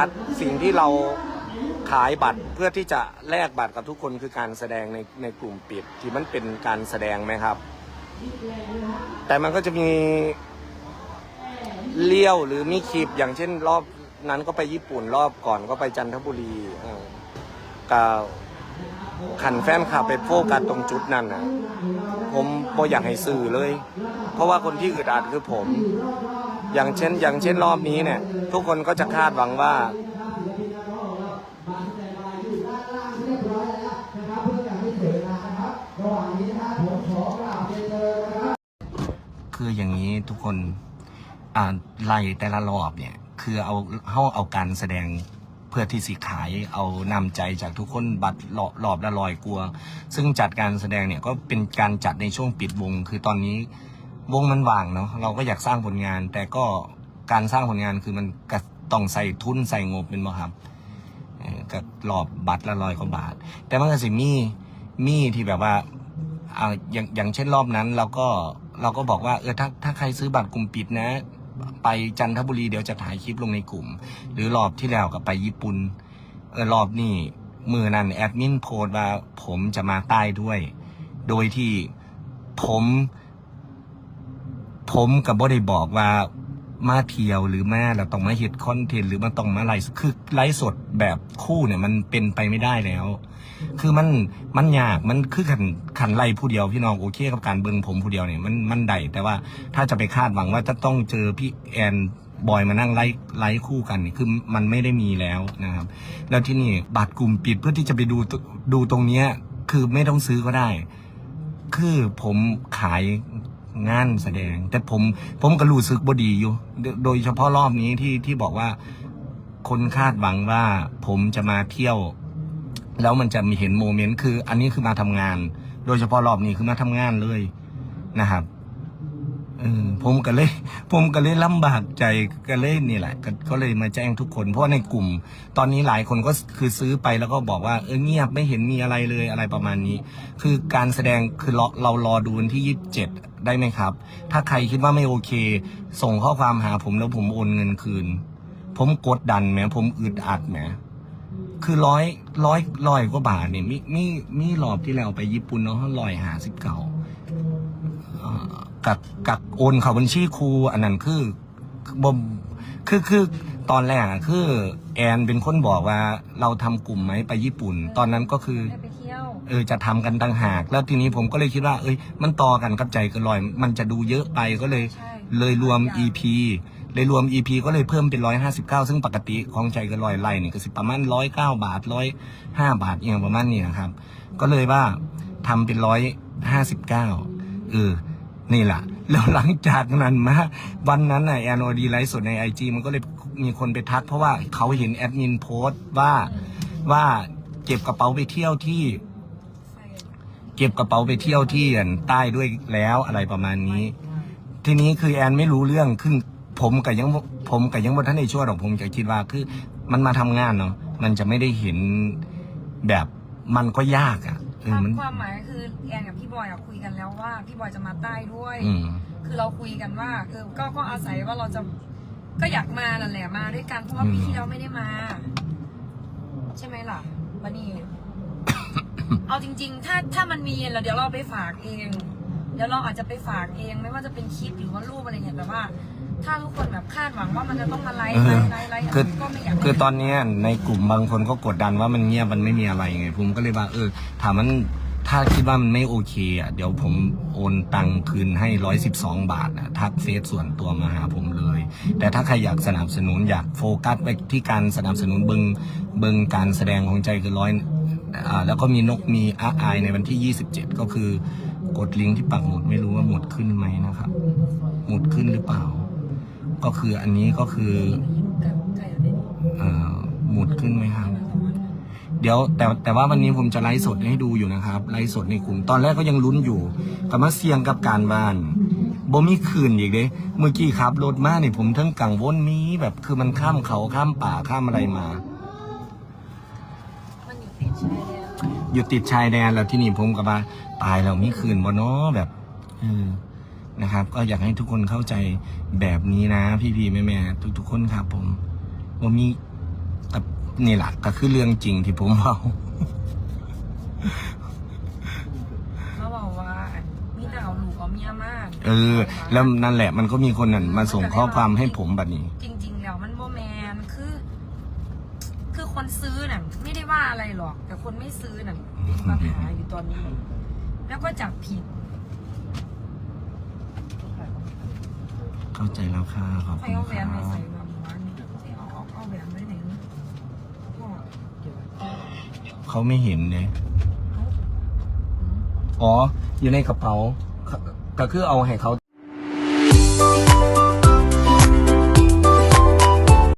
กัสสิ่งที่เราขายบัตรเพื่อที่จะแลกบัตรกับทุกคนคือการแสดงในในกลุ่มปิด ที่มันเป็นการแสดงไหมครับ แต่มันก็จะมีเลี้ยวหรือมีคลิปอย่างเช่น รอบนั้นก็ไปญี่ปุ่นรอบก่อนก็ไปจันทบุรีกับขันแฟนคลับไปโฟกัสตรงจุดนั้นนะผมบ่อยากให้สื่อเลย เพราะว่าคนที่อึดอัดคือผม อย่างเช่น อย่างเช่นรอบนี้เนี่ย ทุกคนก็จะคาดหวังว่า คืออย่างนี้ทุกคนอ่าไล่แต่ละรอบเนี่ย คือเอาเขาเอาการแสดงเพื่อที่สิขายเอานำใจจากทุกคนบัตรรอบรอบละลอยกลัว ซึ่งจัดการแสดงเนี่ยก็เป็นการจัดในช่วงปิดวง คือตอนนี้ วงมันว่างเนาะเราก็อยากสร้างผลงาน แต่ก็การสร้างผลงานคือมันก็ต้องใส่ทุนใส่งบเป็นบ่ครับเอ่อก็รอบบัตรละลอยกว่าบาท แต่มันก็สิมีมีที่แบบว่าอ่าอย่างอย่างเช่นรอบนั้นเราก็เราก็บอกว่าเออถ้าถ้าใครซื้อบัตรกลุ่มปิดนะ ไปจันทบุรีเดี๋ยวจะถ่ายคลิปลงในกลุ่ม หรือรอบที่แล้วกับไปญี่ปุ่นเออรอบนี้มือนั้นแอดมินโพสต์ว่าผมจะมาใต้ด้วย โดยที่ผม ผมกับบ่ได้บอกว่ามาเที่ยวหรือมาเราต้องมาเฮ็ดคอนเทนต์หรือมันต้องมาไลฟ์คือไลฟ์สดแบบคู่เนี่ยมันเป็นไปไม่ได้แล้ว คือมันมันยากมันคือขันขันไล่ผู้เดียวพี่น้องโอเคกับการเบิ่งผมผู้เดียวเนี่ยมันมันได้แต่ว่าถ้าจะไปคาดหวังว่าจะต้องเจอพี่แอนบอยมานั่งไล่ไล่คู่กันนี่คือมันไม่ได้มีแล้วนะครับ แล้วที่นี่บัตรกลุ่มปิดเพื่อที่จะไปดูดูตรงเนี้ยคือไม่ต้องซื้อก็ได้ คือผมขาย งานแสดง แต่ผมผมก็รู้สึกบดีอยู่โดโดยเฉพาะรอบนี้ที่ที่บอกว่าคนคาดหวังว่าผมจะมาเที่ยว แล้วมันจะมีเห็นโมเมนต์คือ อันนี้คือมาทำงาน โดยเฉพาะรอบนี้คือมาทำงานเลยนะครับ เออผมก็เลย ผมก็เลยลำบากใจก็เลยนี่แหละกก็เลยมาแจ้งทุกคน เพราะว่าในกลุ่ม ตอนนี้หลายคนก็คือซื้อไปแล้วก็บอกว่าเออเงียบไม่เห็นมีอะไรเลยอะไรประมาณนี้ คือการแสดงคือเราเรารอดูวันที่ยี่สิบเจ็ดได้ไหมครับ ถ้าใครคิดว่าไม่โอเค ส่งข้อความหาผมแล้วผมโอนเงินคืน ผมกดดันไหมผมอึดอัดไหมคือร้อยร้อยร้อยกว่าบาทเนี่ยมีมีมีรอบที่แล้วไปญี่ปุ่นเนาะร้อยหาสิบเก่า กับกับโอนเขาบัญชีครูอันนั้นคือบ่มคือคือตอนแรกอะคือแอนเป็นคนบอกว่าเราทำกลุ่มไหมไปญี่ปุ่น ตอนนั้นก็คือ ได้ไปเที่ยวเออจะทำกันต่างหาก แล้วทีนี้ผมก็เลยคิดว่า เอ้ย มันต่อกันกับใจเกันลอย มันจะดูเยอะไปก็เลย ใช่เลยรวม EP เลยรวม EP ก็เลยเพิ่มเป็นร้อยห้าสิบเก้าซึ่งปกติของใจเกันลอยไล่นี่ก็สิประมาณร้อยเก้าบาทร้อยห้าบาทเองประมาณนี้นะครับ ก็เลยว่าทำเป็นร้อยห้าสิบเก้าเออ นี่แหละแล้วหลังจากนั้นมาวันนั้นน่ะแอนอดีไลฟ์สดในไอจมันก็เลยมีคนไปทัก เพราะว่าเขาเห็นแอดมินโพสต์ว่าว่าเก็บกระเป๋าไปเที่ยวที่ เก็บกระเป๋าไปเที่ยวที่อั่นใต้ด้วยแล้วอะไรประมาณนี้ ทีนี้คือแอนไม่รู้เรื่องคือผมกับยังผมกับยังบนท่านในชั่วหรอกผมจะคิดว่าคือ มันมาทำงานเนาะมันจะไม่ได้เห็นแบบมันก็ยากอะ เอคอวามมันความหมายก็คือแอนกับพี่บอยอะคุยกันแล้วว่าพี่บอยจะมาใต้ด้วย อืม คือเราคุยกันว่าเออก็ก็อาศัยว่าเราจะก็อยากมานั่นแหละมาด้วยกันเพราะว่าอืม ปีที่เราไม่ได้มา ใช่ไหมล่ะบันนี่ เอาจริง ๆ ถ้าถ้ามันมีเราเดี๋ยวเราไปฝากเอง เดี๋ยวเราอาจจะไปฝากเองไม่ว่าจะเป็นคลิปหรือว่ารูปอะไรเงี้ยแต่ว่า ถ้าทุกคนแบบคาดหวังว่ามันจะต้องมาไลฟ์เอไลอฟ์ไลฟ์ไลฟ์คือก็ไม่อยากคือตอนเนี้ยในกลุ่มบางคนก็กดดันว่ามันเงียบมันไม่มีอะไรไงผมก็เลยว่าเออถามมันถ้าคิดว่ามันไม่โอเคอะเดี๋ยวผมโอนตังคืนให้ร้อยสิบสองบาทอะทักเฟซส่วนตัวมาหาผมเลย แต่ถ้าใครอยากสนับสนุนอยากโฟกัสไปที่การสนับสนุนเบิงเบิงการแสดงของใจคือร้อยอ่าแล้วก็มีนกมีอาไอในวันที่ 27 ก็คือ กดลิงก์ที่ปักหมุดไม่รู้ว่าหมุดขึ้นไหมนะครับ หมุดขึ้นหรือเปล่า ก็คืออันนี้ก็คือเอ่อหมุดขึ้นไหมครับ เดี๋ยวแต่แต่ว่าวันนี้ผมจะไลฟ์สดให้ดูอยู่นะครับไลฟ์สดในกลุ่มตอนแรกก็ยังลุ้นอยู่กับมาเสี่ยงกับการบ้านบ่มีคืนอีกเด้เมื่อกี้ครับรถมาเนี่ยผมทั้งกังวลมีแบบคือมันข้ามเขาข้ามป่าข้ามอะไรมา มันอยู่ติดชายแดน อยู่ติดชายแดนแล้วที่นี่ผมกับว่าตายแล้วมีคืนบ่เนาะแบบเออนะครับ ก็อยากให้ทุกคนเข้าใจแบบนี้นะ พี่ๆแม่ๆทุกๆคนครับ ผมว่ามีนี่แหละก็คือเรื่องจริงที่ผมเมาเขาบอกว่ามีแต่เอาลูกเอาเมียมากเออ แล้วนั่นแหละมันก็มีคนนั่นมาส่งข้อความให้ผมแบบนี้ จริง ๆ แล้วมันโมแมนคือ คือคนซื้อน่ะไม่ได้ ว่าอะไรหรอก แต่คนไม่ซื้อน่ะเป็นปัญหาอยู่ตอนนี้ แล้วก็จับผิดเข้าใจแล้วค่ะขอบใครคุณเอาแหว à? นไปครัใส่บแบบว่านี่เอาเอาเอาแหวนไว้ไหนพ่อเขาไม่เห็นเนี่ยเอาอืมอ๋อ อยู่ในกระเป๋าก็คือเอาให้เขา